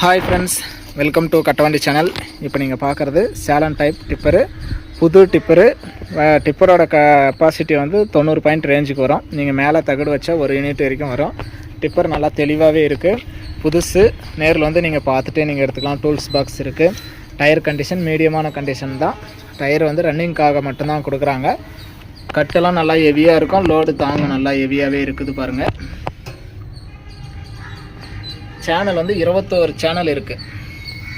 Hi friends welcome to Kattavandi channel இப்போ நீங்கள் பார்க்குறது சேலன் டைப் டிப்பரு புது டிப்பரு டிப்பரோட கெப்பாசிட்டி வந்து தொண்ணூறு பாயிண்ட் ரேஞ்சுக்கு வரும். நீங்கள் மேலே தகடு வச்சா ஒரு யூனிட் வரைக்கும் வரும். டிப்பர் நல்லா தெளிவாகவே இருக்குது புதுசு நேரில் வந்து நீங்கள் பார்த்துட்டே நீங்கள் எடுத்துக்கலாம். டூல்ஸ் பாக்ஸ் இருக்குது டயர் கண்டிஷன் மீடியமான கண்டிஷன் தான். டயர் வந்து ரன்னிங்காக மட்டும்தான் கொடுக்குறாங்க. கட்டெல்லாம் நல்லா ஹெவியாக இருக்கும். லோடு தாங்க நல்லா ஹெவியாகவே இருக்குது பாருங்கள் சேனல் வந்து இருபத்தோரு சேனல் இருக்குது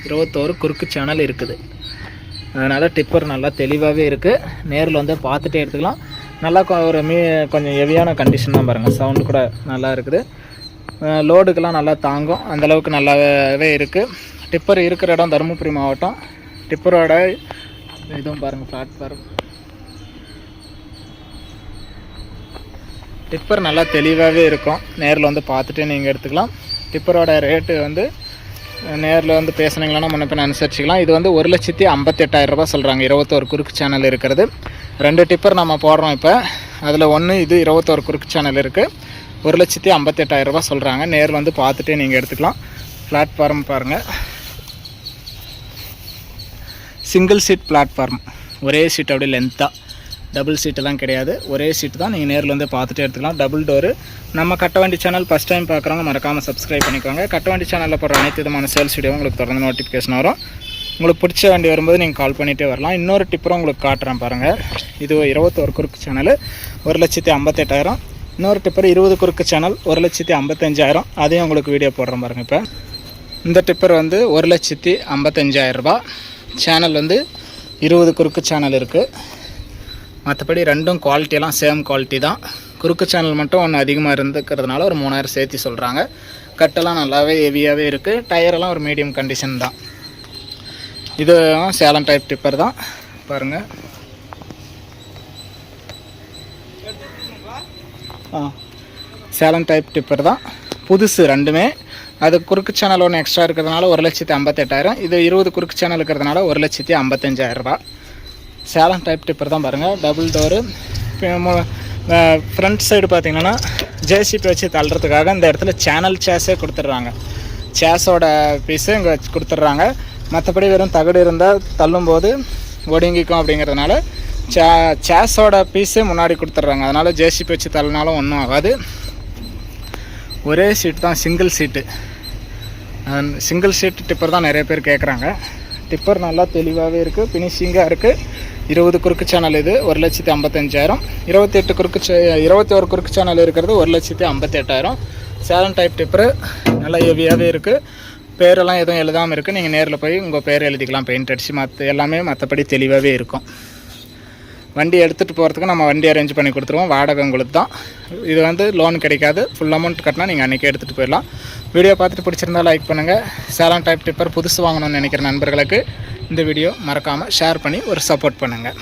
இருபத்தோரு குறுக்கு சேனல் இருக்குது. அதனால் டிப்பர் நல்லா தெளிவாகவே இருக்குது நேரில் வந்து பார்த்துட்டே எடுத்துக்கலாம். நல்லா ஒரு மீ கொஞ்சம் ஹெவியான கண்டிஷன் தான் பாருங்கள் சவுண்டு கூட நல்லா இருக்குது. லோடுக்கெலாம் லோடுக்கெல்லாம் நல்லா தாங்கும். அந்தளவுக்கு நல்லாவே இருக்குது டிப்பர் இருக்கிற இடம் தருமபுரி மாவட்டம். டிப்பரோட இதுவும் பாருங்கள் பிளாட்ஃபார்ம் டிப்பர் நல்லா தெளிவாகவே இருக்கும். நேரில் வந்து பார்த்துட்டு நீங்கள் எடுத்துக்கலாம். டிப்பரோட ரேட்டு வந்து நேரில் வந்து பேசுனீங்களா முன்ன அனுசரிச்சிக்கலாம். இது வந்து ஒரு லட்சத்தி ஐம்பத்தெட்டாயிரம் ரூபா சொல்கிறாங்க இருபத்தோரு குறுக்கு சேனல் இருக்கிறது. ரெண்டு டிப்பர் நம்ம போடுறோம் இப்போ. அதில் ஒன்று இது இருபத்தோரு குறுக்கு சேனல் இருக்குது ஒரு லட்சத்தி ஐம்பத்தெட்டாயிரம் சொல்கிறாங்க நேரில் வந்து பார்த்துட்டே நீங்கள் எடுத்துக்கலாம். பிளாட்ஃபார்ம் பாருங்கள் சிங்கிள் சீட் பிளாட்ஃபார்ம் ஒரே சீட் அப்படியே லென்த்தாக டபுள் சீட்டெல்லாம் கிடையாது. ஒரே சீட்டு தான். நீங்கள் நேரில் வந்து பார்த்துட்டு எடுத்துக்கலாம். டபுள் டோரு நம்ம கட்டவண்டி சேனல் ஃபஸ்ட் டைம் பார்க்குறவங்க மறக்காமல் சப்ஸ்கிரைப் பண்ணிக்கோங்க. கட்ட வண்டி சேனலில் போடுற அனைத்து விதமான சேல்ஸ் வீடியோ உங்களுக்கு தொடர்ந்து நோட்டிஃபிகேஷன் வரும். உங்களுக்கு பிடிச்ச வண்டி வரும்போது நீங்கள் கால் பண்ணிகிட்டே வரலாம். இன்னொரு டிப்பரும் உங்களுக்கு காட்டுறேன் பாருங்கள் இது இருபத்தோரு குறுக்கு சேனல் ஒரு லட்சத்தி ஐம்பத்தெட்டாயிரம். இன்னொரு டிப்பர் இருபது குறுக்கு சேனல் ஒரு லட்சத்தி ஐம்பத்தஞ்சாயிரம். அதையும் உங்களுக்கு வீடியோ போடுறேன் பாருங்கள் இப்போ. இந்த டிப்பர் வந்து ஒரு லட்சத்தி ஐம்பத்தஞ்சாயிரம் சேனல் வந்து இருபது குறுக்கு சேனல் இருக்குது மற்றபடி ரெண்டும் குவாலிட்டியெல்லாம் சேம் குவாலிட்டி தான். குறுக்கு சேனல் மட்டும் ஒன்று அதிகமாக இருந்துக்கிறதுனால ஒரு மூணாயிரம் சேர்த்து சொல்கிறாங்க கட்டெல்லாம் நல்லாவே ஹெவியாகவே இருக்குது டயரெல்லாம் ஒரு மீடியம் கண்டிஷன் தான். இது சேலம் டைப் டிப்பர் தான். பாருங்கள் ஆ சேலம் டைப் டிப்பர் தான். புதுசு ரெண்டுமே. அது குறுக்கு சேனல் ஒன்று எக்ஸ்ட்ரா இருக்கிறதுனால ஒரு லட்சத்தி ஐம்பத்தெட்டாயிரம். இது இருபது குறுக்கு சேனல் இருக்கிறதுனால ஒரு லட்சத்தி ஐம்பத்தஞ்சாயிரம் சேலம் டைப் டிப்பர் தான் பாருங்கள் டபுள் டோரு ஃப்ரண்ட் சைடு பார்த்தீங்கன்னா ஜேசிபி வச்சு தள்ளுறதுக்காக இந்த இடத்துல சேனல் சேஸே கொடுத்துட்றாங்க. சேஸோட பீஸு இங்கே கொடுத்துட்றாங்க. மற்றபடி வெறும் தகடு இருந்தால் தள்ளும்போது ஒடுங்கிக்கும் அப்படிங்கிறதுனால சே சேஸோட பீஸு முன்னாடி கொடுத்துட்றாங்க. அதனால் ஜேசிபி வச்சு தள்ளினாலும் ஒன்றும் ஆகாது. ஒரே சீட் தான் single seat single seat tipper தான் நிறைய பேர் கேட்குறாங்க டிப்பர் நல்லா தெளிவாகவே இருக்குது ஃபினிஷிங்காக இருக்குது இருபது குறுக்கு சேனல் இது ஒரு லட்சத்தி ஐம்பத்தஞ்சாயிரம். இருபத்தி எட்டு குறுக்கு சே இருபத்தி ஒரு குறுக்கு சேனல் இருக்கிறது ஒரு லட்சத்தி ஐம்பத்தெட்டாயிரம். சேலம் டைப் டிப்பரு நல்லா ஹெவியாகவே இருக்குது பேரெல்லாம் எதுவும் எழுதாமல் இருக்குது நீங்கள் நேரில் போய் உங்கள் பேர் எழுதிக்கலாம் பெயிண்ட் அடித்து மற்ற எல்லாமே மற்றபடி தெளிவாகவே இருக்கும். வண்டி எடுத்துகிட்டு போகிறதுக்கு நம்ம வண்டி அரேஞ்ச் பண்ணி கொடுத்துருவோம். வாடகை உங்களுக்கு தான். இது வந்து லோன் கிடைக்காது. ஃபுல் அமௌண்ட் கட்டினா நீங்கள் அன்றைக்கி எடுத்துகிட்டு போயிடலாம். வீடியோ பார்த்துட்டு பிடிச்சிருந்தா லைக் பண்ணுங்கள் சேலம் டைப் டிப்பர் புதுசு வாங்கணும்னு நினைக்கிற நண்பர்களுக்கு இந்த வீடியோ மறக்காமல் ஷேர் பண்ணி ஒரு சப்போர்ட் பண்ணுங்கள்